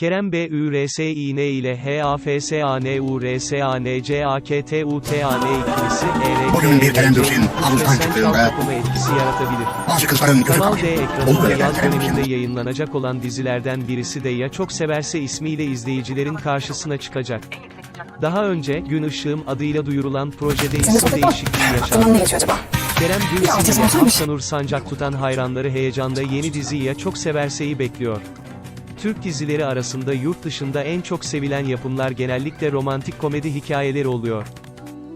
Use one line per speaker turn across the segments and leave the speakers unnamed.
Kerem B. Ü. R. S. İ. N. ile H. A. F. S. A. N. U. R. S. A. N. C. A. K. T. U. T. A. N. ikilisi E. R.
Bugün bir Kerem. Bürsin havuzdan çıktığında-
etkisi yaratabilir.
Bazı kızların gözü
Kanal. D ekranında yaz
Kerem
döneminde yayınlanacak olan dizilerden birisi de Ya Çok Severse ismiyle izleyicilerin karşısına çıkacak. Daha önce, Gün Işığım adıyla duyurulan projede isim
sohbet var.
değişikliği yaşandı.
ne geçiyor acaba?
Kerem
altyazı
ile
olsaymış.
Hafsanur Sancak tutan hayranları heyecanda yeni dizi Ya Çok Severse'yi bekliyor. Türk dizileri arasında yurt dışında en çok sevilen yapımlar genellikle romantik komedi hikayeleri oluyor.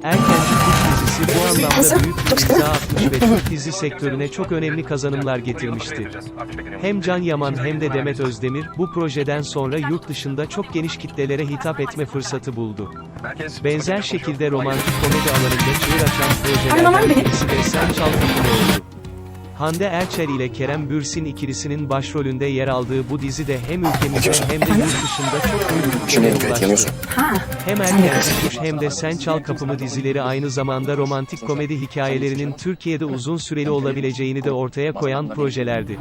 Erkenci Türk dizisi bu anlamda büyük bir imza atmış ve Türk dizi sektörüne çok önemli kazanımlar getirmişti. Hem Can Yaman hem de Demet Özdemir, bu projeden sonra yurt dışında çok geniş kitlelere hitap etme fırsatı buldu. Benzer şekilde romantik komedi alanında çığır açan projelerden birisi de Sen Çal Kapımı oldu. Hande Erçel ile Kerem Bürsin ikilisinin başrolünde yer aldığı bu dizide hem ülkemizde hem de yurt dışında çok büyük kitlelere ulaştı. Hem Erken. Kuş hem de Sen Çal Kapımı dizileri aynı zamanda romantik komedi hikayelerinin Türkiye'de uzun süreli olabileceğini de ortaya koyan projelerdi.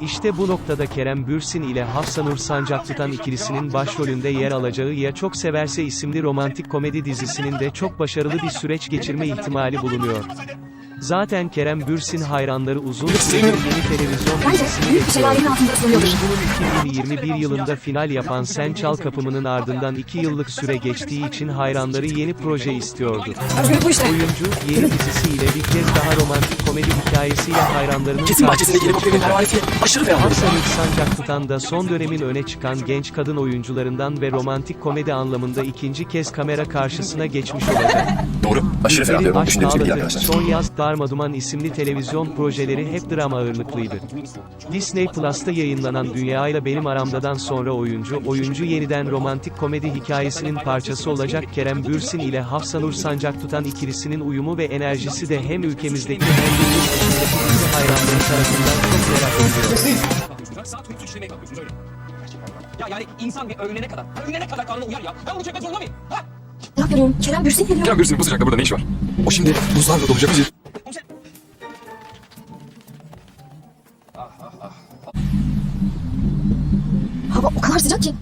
İşte bu noktada Kerem Bürsin ile Hafsanur Sancak tutan ikilisinin başrolünde yer alacağı Ya Çok Severse isimli romantik komedi dizisinin de çok başarılı bir süreç geçirme ihtimali bulunuyor. Zaten Kerem Bürsin hayranları uzun süredir yeni televizyon dizisini
büyük bir
bekliyor.
şelalenin altında ısınıyordur.
Oyuncunun 2021 yılında final yapan Sen Çal Kapımı'nın ardından 2 yıllık süre geçtiği için hayranları yeni proje istiyordu. Oyuncu, yeni dizisiyle bir kez daha romantik komedi hikayesiyle hayranlarının
Kesin bahçesinde gelip
çıkacak.
pervanifi aşırı.
Hafsanur Sancak tutan da son dönemin öne çıkan genç kadın oyuncularından ve romantik komedi anlamında ikinci kez kamera karşısına geçmiş olacak.
Doğru. Aşırı.
Aşk
Düşündüğümüz gibi arkadaşlar.
Son Yaz Darmaduman isimli televizyon projeleri hep drama ağırlıklıydı. Disney Plus'ta yayınlanan Dünya ile Benim Aramdadan sonra oyuncu, oyuncu yeniden romantik komedi hikayesinin parçası olacak Kerem Bürsin ile Hafsanur Sancak tutan ikilisinin uyumu ve enerjisi de hem ülkemizdeki hem de dizi hayranları tarafından çok merak ediliyor.
Bakıyorsunuz öyle. Ya yani insan bir öğlenene kadar, öğlenene kadar karnına uyar ya. Ben bunu çekmek zorunda mıyım? Ha?
Ne yapıyorum? Kerem Bürsin geliyor.
Kerem Bürsin'in bu sıcakta burada ne iş var? O şimdi buzlarla dolu jacuzzi.
Hava o kadar sıcak ki.